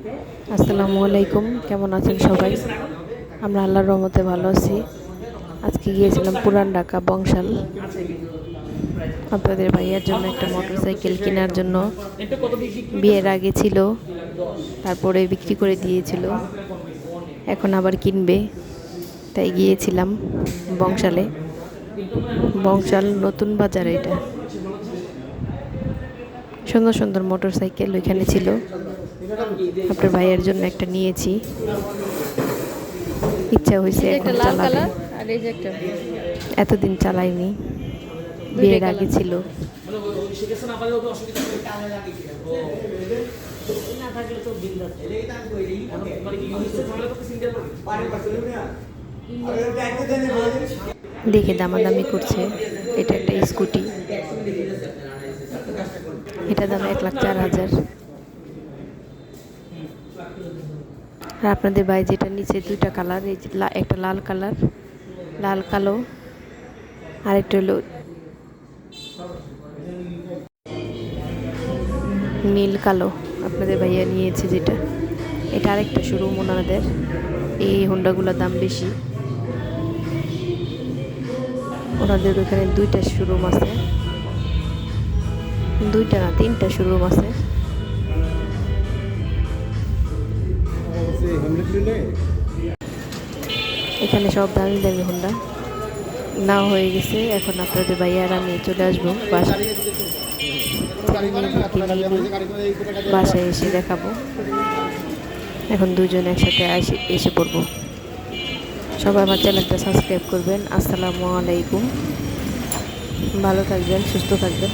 আসসালামু আলাইকুম। কেমন আছেন সবাই? আমরা আল্লাহর রহমতে ভালো আছি। আজকে গিয়েছিলাম পুরান ঢাকা বংশাল। আপনাদের ভাইয়ার জন্য একটা মোটরসাইকেল কেনার জন্য। বিয়ের আগে ছিল, তারপরে বিক্রি করে দিয়েছিল। এখন আবার কিনবে। তাই গিয়েছিলাম বংশালে। বংশাল নতুন বাজার এটা। সুন্দর সুন্দর মোটরসাইকেল ওইখানে ছিল। আপনার ভাইয়ের জন্য একটা নিয়েছি। ইচ্ছা হয়েছে একটা লাল কালার আর এই যে একটা এতদিন চালাইনি। বিয়ের আগে ছিল। দেখে দামাদামি করছে। এটা একটা স্কুটি। এটা দাম এক লাখ চার হাজার। আর আপনাদের ভাই যেটা নিচে দুইটা কালার, এই একটা লাল কালার, লাল কালো আর একটা হলো নীল কালো। আপনাদের ভাইয়া নিয়েছে যেটা। এটা আরেকটা শোরুম ওনাদের। এই হোন্ডাগুলোর দাম বেশি। ওনাদের ওখানে দুইটা শোরুম আছে। দুইটা না, তিনটা শোরুম আছে। এখানে সব দামি দামি হোন্ডা না হয়ে গেছে, এখন আপনাদের ভাইয়া আর আমি চলে আসব বাসায় এসে দেখাবো। এখন দুজন একসাথে এসে পড়ব। সবাই আমার চ্যানেলটা সাবস্ক্রাইব করবেন। আসসালামু আলাইকুম। ভালো থাকবেন, সুস্থ থাকবেন।